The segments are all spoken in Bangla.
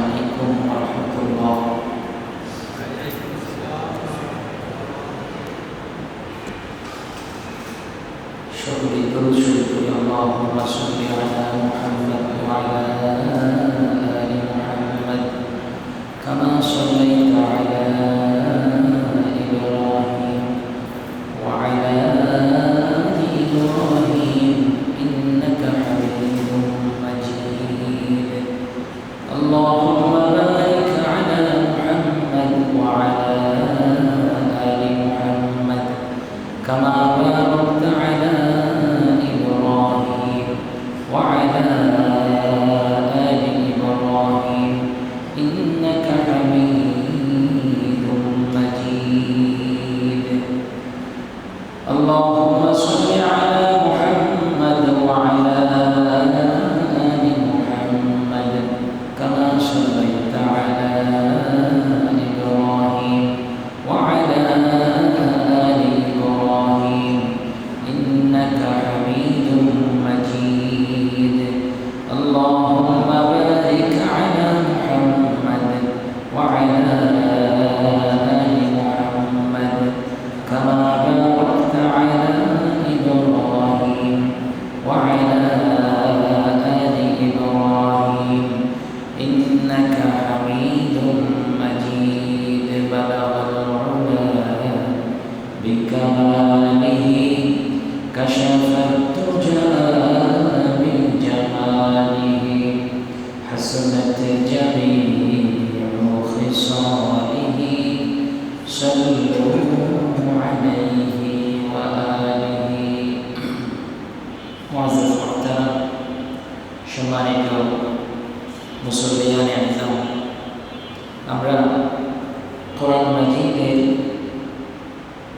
عليكم ورحمة الله. شكر على محمد. كما صليت على كما باركت على إنك حميد مجيد.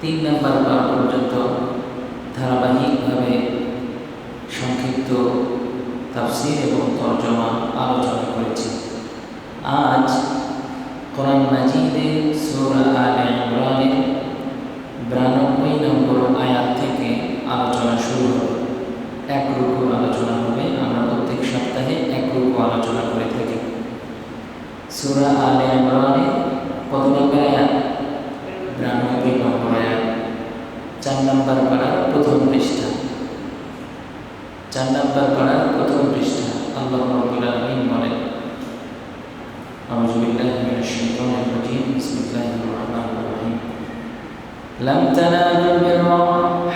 তিন নম্বর পার পর্যন্ত ধারাবাহিকভাবে সংক্ষিপ্ত তাফসির এবং তর্জমা আলোচনা করেছি। আজ কোরআন মাজিদের সূরা আলে ইমরানের বিরানব্বই নম্বর আয়াত থেকে আলোচনা শুরু হবে। এক রূপ আলোচনা হবে, আমরা প্রত্যেক সপ্তাহে এক রূপ আলোচনা করে থাকি। সূরা আলে ইমরানে নম্বর পাড়ার প্রথম পৃষ্ঠা চার নম্বর পাড়ার প্রথম পৃষ্ঠা আল্লাহ রাব্বুল আলামিন বলেন أعوذ بالله من الشيطان الرجيم بسم الله الرحمن الرحيم لم تنالوا البر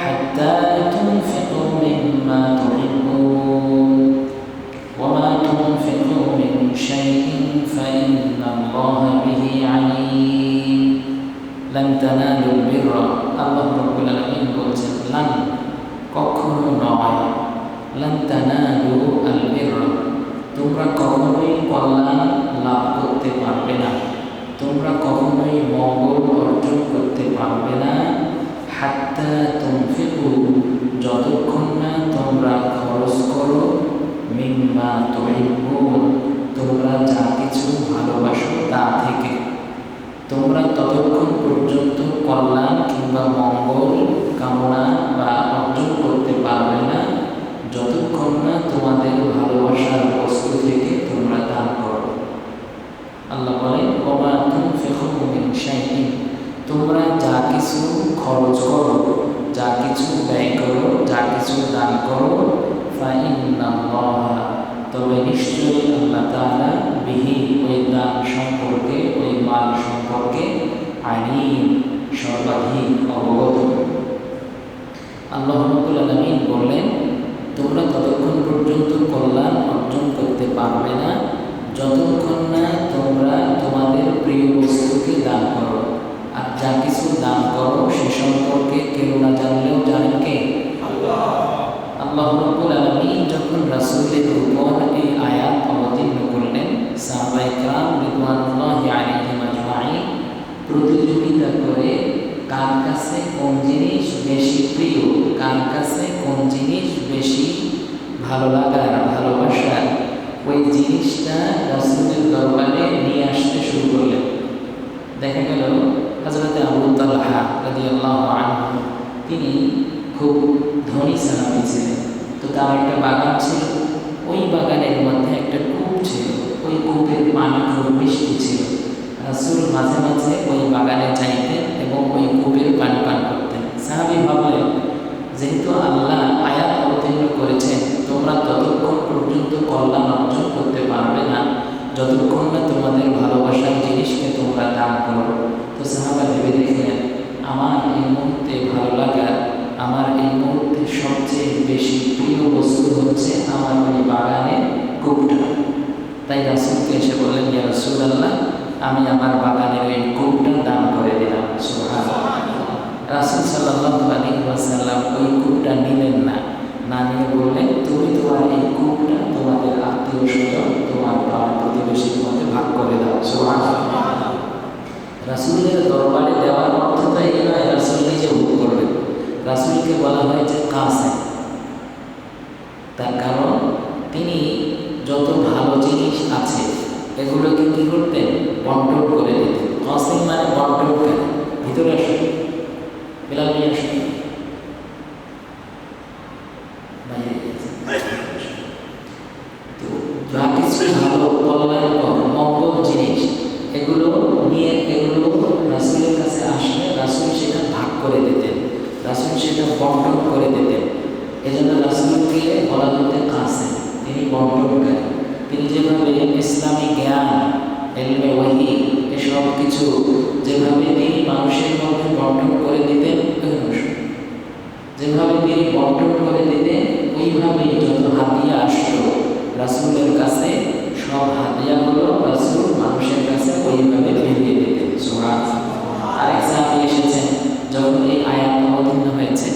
حتى تنفقوا مما تحبون وما تنفقوا من شيء فإن الله به عليم লান তানালুল বিররা আল্লাহ রাব্বুল আলামিন বলছেন, লান কখনো নয়, লান তানালু আল বিররা তোমরা কখনোই কল্যাণ লাভ করতে পারবে না, তোমরা কখনোই মঙ্গল অর্জন করতে পারবে না, হাত্তা তুমফিকু যতক্ষণ না তোমরা খরচ করো, মিম্মা তহিবুন তোমরা যা কিছু ভালোবাসো তা থেকে। তোমরা ততক্ষণ কল্যাণ কিংবা মঙ্গল কামনা বা অর্জন করতে পারবে না। যতক্ষণ না তোমাদের ভালোবাসার বস্তু থেকে তোমরা দান করো। আল্লাহ তুনফিকু মিন শাইইন। তোমরা যা কিছু খরচ করো, যা কিছু ব্যয় করো, যা কিছু দান করো তবে নিশ্চয়ই আল্লাহ তাআলা বিহি ওই দান সম্পর্কে, ওই মাল সম্পর্কে আলিম। সর্বাধিক অবগত। আল্লাহ রাব্বুল আলামিন কাছে কোন জিনিস বেশি প্রিয়? কার কাছে কোন জিনিস বেশি ভালো লাগার ভালোবাসার ওই জিনিসটা রসুলের দরবারে নিয়ে আসতে শুরু করলেন। দেখা গেল হাজরতে আবুতাল্লাহা তিনি খুব ধনী সাহাবি ছিলেন। তো তার একটা বাগান ছিল। ওই বাগানের মধ্যে একটা কূপ ছিল। ওই কূপের পানি খুব বৃষ্টি ছিল। রাসুল মাঝে মাঝে ওই বাগানে যাই সাহাবি ভাবলেন যেহেতু আল্লাহ আয়াত অবতীর্ণ করেছেন, তোমরা ততক্ষণ পর্যন্ত কল্যাণ অর্জন করতে পারবে না। যতক্ষণ না তোমাদের ভালোবাসার জিনিসকে তোমরা দান করো। তো সাহাবা ভেবে দেখলেন, আমার এই মুহূর্তে ভালো লাগা আমার এই মুহূর্তে সবচেয়ে বেশি প্রিয় বস্তু হচ্ছে আমার ওই বাগানের কূপটা। তাই রাসুলকে এসে বললেন, ইয়া রসুল আল্লাহ আমি আমার বাগানের ওই কূপটা দান করে দিলাম। সুহান রাসুল সাল্লাহ আলী ওয়াসাল্লাম ওই কূপটা নিলেন না। না নিয়ে বললেন, তুমি তোমার এই কূপটা তোমাদের আত্মীয় স্বজন তোমার পাড়া প্রতিবেশীর মধ্যে ভাগ করে দাও। রাসুলের দরবারে দেওয়ার অর্থ তো এই নয়, রাসুল নিজে ভোগ করবেন। রাসুলকে বলা হয় যে কাসে তার কারণ, তিনি যত ভালো জিনিস আছে, এগুলোকে কি করতেন? বন্টন করে দিতেন। কাসিম মানে বন্টন ভিতরে আসুন। বিলাল নিয়ে আসুন ভাগ করে দিতেন রাসুল সেটা বন্টন করে দিতেন এজন্য রাসুলকে বলা হতে কাছে তিনি বন্টনকারী তিনি যেভাবে ইসলামী জ্ঞান এসব কিছু যেভাবে তিনি মানুষের বন্টন করে দিতেন যেভাবে তিনি বন্টন করে দিতেন, ওইভাবেই যত হাতিয়া আসতো, রাসুলের কাছে সব হাতিয়াগুলো রাসুল মানুষের কাছে ওইভাবে ফিরিয়ে দিতেন। সুহান আরেক সাহাবি এসেছেন, যখন এই আয়াত অবতীর্ণ হয়েছে,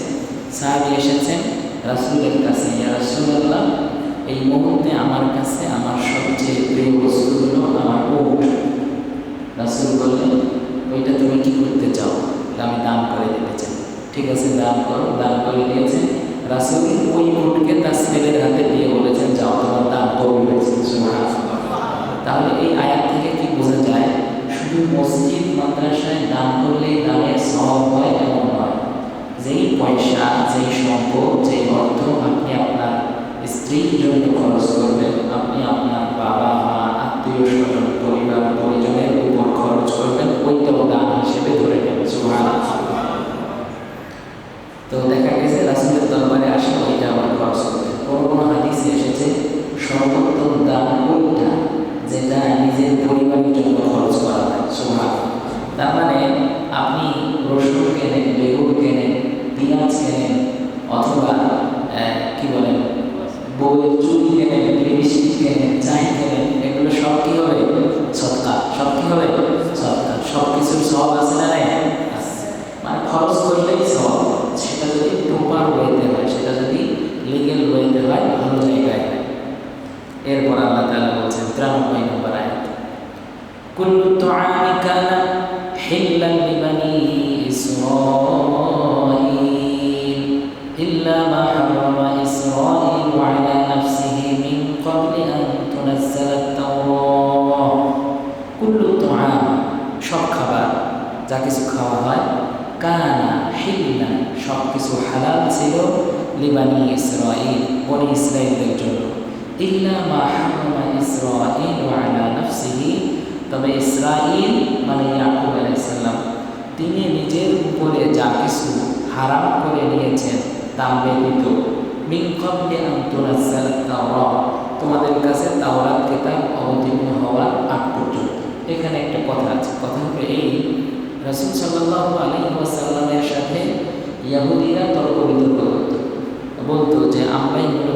সাহাবি এসেছেন রাসুলের কাছে, ইয়া রাসুল্লাহ এই মুহূর্তে আমার কাছে আমার সবচেয়ে প্রিয় বস্তুগুলো আমার উঠ রাসুল বললেন, ওইটা তুমি কি করতে চাও? আমি দান করে দিতে চাই ঠিক আছে দান করো দান করে দিয়েছে রাসুল ওই উটকে তার ছেলের হাতে দিয়ে বলেছেন, যাও, তোমার কবুল হয়েছে তাহলে এই আয়াত থেকে কি বোঝা যায়? শুধু মসজিদ, মাদ্রাসায় দান করলেই দানের সব হয়, এমন নয়। যেই পয়সা, যেই সম্পদ, যেই অর্থ আপনি আপনার স্ত্রীর জন্য খরচ করবেন আপনি আপনার বাবা মা আত্মীয় স্বজন পরিবার পরিজনের উপর খরচ করবেন ওইটাও দান হিসেবে ধরে নেবেন সুবহানাল্লাহ। তো দেখা গেছে রাসুলের দরবারে আসে ওইটা আবার খরচ করতে কোনো কোনো হাদিসে এসেছে সর্বোত্তম দান ওইটা যেটা নিজের পরিবারের জন্য খরচ করা হয় সোহাগ তার মানে আপনি রসুন কেনেন বেগুন কেনেন পেঁয়াজ কেনেন অথবা আহ, কি বলেন বউয়ের চুল কেনেন লিপস্টিক কেনেন চাই কেনেন এগুলো সব কি হবে সৎকা সব কি হবে সৎকা সব কিছুর সব আছে না নাই আছে। মানে খরচ করলেই সব সেটা যদি প্রপার ওয়েতে হয় সেটা যদি লিগেল ওয়েতে হয় ভালো জায়গায় হয় এরপর আল্লাহ তাআলা বলছেন তিরানব্বই নম্বর আয়াত কুল্লু তুআমি কানা হিল্লান লিবানি ইসরাঈল ইল্লা মা হারামা ইসরাঈল আলা নাফসিহি মিন ক্বাবলি আন তুনাজ্জালা আত-তাওরাহ কুল্লু তুআম সব খাবার যা কিছু খাওয়া হয়। কানা হিল্লান সব কিছু হালাল ছিল লিবানি ইসরাঈল, বনি ইসরাঈলদের জন্য। ইল্লা মা হারামা ইসরাঈল আলা নাফসিহি। তবে ইসরাঈল মানে ইয়াকুব আলাইহিস সালাম তিনি নিজের উপরে যা কিছু হারাম করে নিয়েছেন, তা ব্যতীত। মিন ক্বাবলি আন তুনাজ্জালা তাওরাত। তোমাদের কাছে তাওরাত কিতাব অবতীর্ণ হওয়ার আগ পর্যন্ত। এখানে একটা কথা আছে। কথা হলো এই রাসূল সাল্লাহ আলী ওয়াসাল্লামের সাথে ইয়াহুদিরা তর্ক বিতর্ক করত। বলতো যে আমরাই